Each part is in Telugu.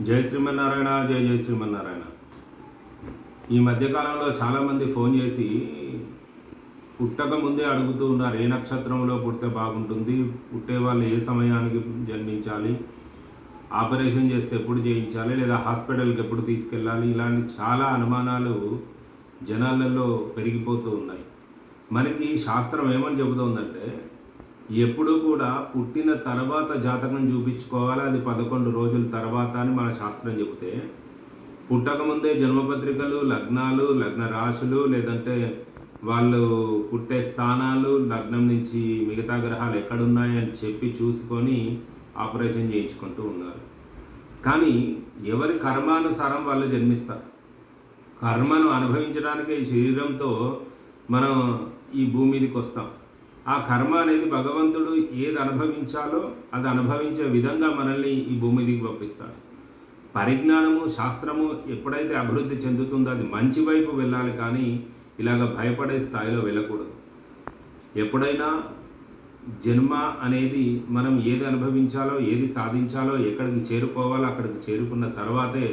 జై శ్రీమన్నారాయణ జై జై శ్రీమన్నారాయణ. ఈ మధ్యకాలంలో చాలామంది ఫోన్ చేసి పుట్టక ముందే అడుగుతూ ఉన్నారు ఏ నక్షత్రంలో పుడితే బాగుంటుంది పుట్టే వాళ్ళు ఏ సమయానికి జన్మించాలి ఆపరేషన్ చేస్తే ఎప్పుడు చేయించాలి లేదా హాస్పిటల్కి ఎప్పుడు తీసుకెళ్ళాలి ఇలాంటి చాలా అనుమానాలు జనాలలో పెరిగిపోతూ ఉన్నాయి. మనకి శాస్త్రం ఏమని చెబుతోందంటే ఎప్పుడు కూడా పుట్టిన తర్వాత జాతకం చూపించుకోవాలి? అది పదకొండు రోజుల తర్వాత అని మన శాస్త్రం చెబితే పుట్టకముందే జన్మపత్రికలు లగ్నాలు లగ్న రాశులు లేదంటే వాళ్ళు పుట్టే స్థానాలు లగ్నం నుంచి మిగతా గ్రహాలు ఎక్కడున్నాయని చెప్పి చూసుకొని ఆపరేషన్ చేయించుకుంటూ ఉన్నారు. కానీ ఎవరి కర్మానుసారం వాళ్ళు జన్మిస్తారు? కర్మను అనుభవించడానికి శరీరంతో మనం ఈ భూమి మీదకి వస్తాం. ఆ కర్మ అనేది భగవంతుడు ఏది అనుభవించాలో అది అనుభవించే విధంగా మనల్ని ఈ భూమి దిగి పంపిస్తాడు. పరిజ్ఞానము శాస్త్రము ఎప్పుడైతే అభివృద్ధి చెందుతుందో అది మంచి వైపు వెళ్ళాలి కానీ ఇలాగ భయపడే స్థాయిలో వెళ్ళకూడదు. ఎప్పుడైనా జన్మ అనేది మనం ఏది అనుభవించాలో ఏది సాధించాలో ఎక్కడికి చేరుకోవాలో అక్కడికి చేరుకున్న తర్వాతే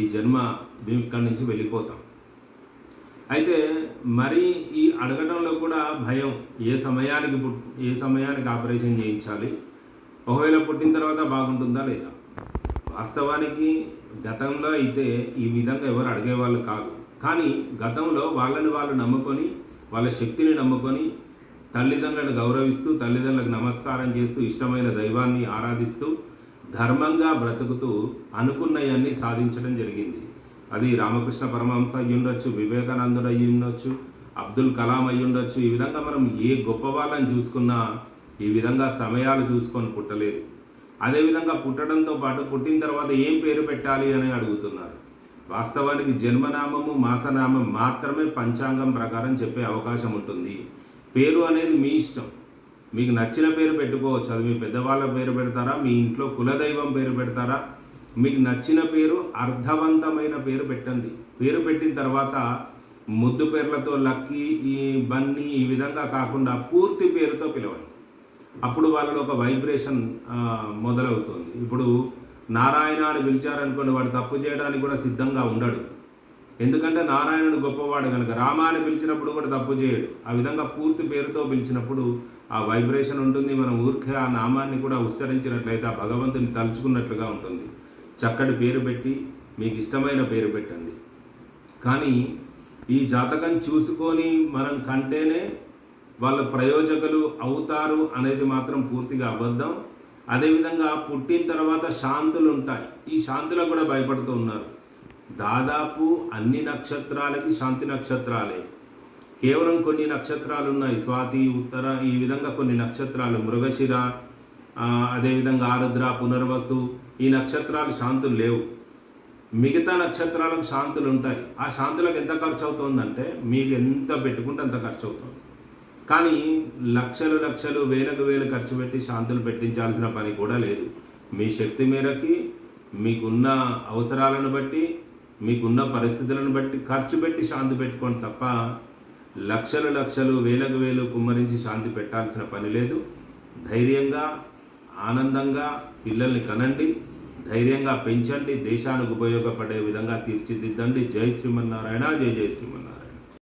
ఈ జన్మ మేము ఇక్కడి నుంచి వెళ్ళిపోతాం. అయితే మరి ఈ అడగడంలో కూడా భయం. ఏ సమయానికి పుట్ ఏ సమయానికి ఆపరేషన్ చేయించాలి? ఒకవేళ పుట్టిన తర్వాత బాగుంటుందా లేదా? వాస్తవానికి గతంలో అయితే ఈ విధంగా ఎవరు అడిగేవాళ్ళు కాదు. కానీ గతంలో వాళ్ళని వాళ్ళు నమ్ముకొని వాళ్ళ శక్తిని నమ్ముకొని తల్లిదండ్రులను గౌరవిస్తూ తల్లిదండ్రులకు నమస్కారం చేస్తూ ఇష్టమైన దైవాన్ని ఆరాధిస్తూ ధర్మంగా బ్రతుకుతూ అనుకున్నవన్నీ సాధించడం జరిగింది. అది రామకృష్ణ పరమహంస అయ్యి ఉండొచ్చు వివేకానందుడు అయ్యి ఉండొచ్చు అబ్దుల్ కలాం అయ్యి ఉండొచ్చు ఈ విధంగా మనం ఏ గొప్ప వాళ్ళని చూసుకున్నా ఈ విధంగా సమయాలు చూసుకొని పుట్టలేదు. అదేవిధంగా పుట్టడంతో పాటు పుట్టిన తర్వాత ఏం పేరు పెట్టాలి అని అడుగుతున్నారు. వాస్తవానికి జన్మనామము మాసనామం మాత్రమే పంచాంగం ప్రకారం చెప్పే అవకాశం ఉంటుంది. పేరు అనేది మీ ఇష్టం. మీకు నచ్చిన పేరు పెట్టుకోవచ్చు. అది మీ పెద్దవాళ్ళ పేరు పెడతారా? మీ ఇంట్లో కులదైవం పేరు పెడతారా? మీకు నచ్చిన పేరు అర్థవంతమైన పేరు పెట్టండి. పేరు పెట్టిన తర్వాత ముద్దు పేర్లతో లక్కీ ఈ బన్నీ ఈ విధంగా కాకుండా పూర్తి పేరుతో పిలవండి. అప్పుడు వాళ్ళలో ఒక వైబ్రేషన్ మొదలవుతుంది. ఇప్పుడు నారాయణ అని పిలిచారనుకోండి వాడు తప్పు చేయడానికి కూడా సిద్ధంగా ఉండడు. ఎందుకంటే నారాయణుడు గొప్పవాడు కనుక రామ అని పిలిచినప్పుడు కూడా తప్పు చేయడు. ఆ విధంగా పూర్తి పేరుతో పిలిచినప్పుడు ఆ వైబ్రేషన్ ఉంటుంది. మనం ఊరికే ఆ నామాన్ని కూడా ఉచ్చరించినట్లయితే ఆ భగవంతుని తలుచుకున్నట్లుగా ఉంటుంది. చక్కటి పేరు పెట్టి మీకు ఇష్టమైన పేరు పెట్టండి. కానీ ఈ జాతకం చూసుకొని మనం కంటేనే వాళ్ళ ప్రయోజకులు అవుతారు అనేది మాత్రం పూర్తిగా అబద్ధం. అదేవిధంగా పుట్టిన తర్వాత శాంతులు ఉంటాయి. ఈ శాంతులకు కూడా భయపడుతూ ఉన్నారు. దాదాపు అన్ని నక్షత్రాలకి శాంతి నక్షత్రాలే. కేవలం కొన్ని నక్షత్రాలు ఉన్నాయి స్వాతి ఉత్తర ఈ విధంగా కొన్ని నక్షత్రాలు. మృగశిర అదేవిధంగా ఆరుద్ర పునర్వసు ఈ నక్షత్రాలు శాంతులు లేవు. మిగతా నక్షత్రాలకు శాంతులు ఉంటాయి. ఆ శాంతులకు ఎంత ఖర్చు అవుతుందంటే మీకు ఎంత పెట్టుకుంటే అంత ఖర్చు అవుతుంది. కానీ లక్షలు లక్షలు వేలకు వేలు ఖర్చు పెట్టి శాంతులు పెట్టించాల్సిన పని కూడా లేదు. మీ శక్తి మేరకి మీకున్న అవసరాలను బట్టి మీకున్న పరిస్థితులను బట్టి ఖర్చు పెట్టి శాంతి పెట్టుకోండి తప్ప లక్షలు లక్షలు వేలకు వేలు కుమ్మరించి శాంతి పెట్టాల్సిన పని లేదు. ధైర్యంగా ఆనందంగా పిల్లల్ని కనండి ధైర్యంగా పెంచండి దేశానికి ఉపయోగపడే విధంగా తీర్చిదిద్దండి. జై శ్రీమన్నారాయణ జై జై శ్రీమన్నారాయణ.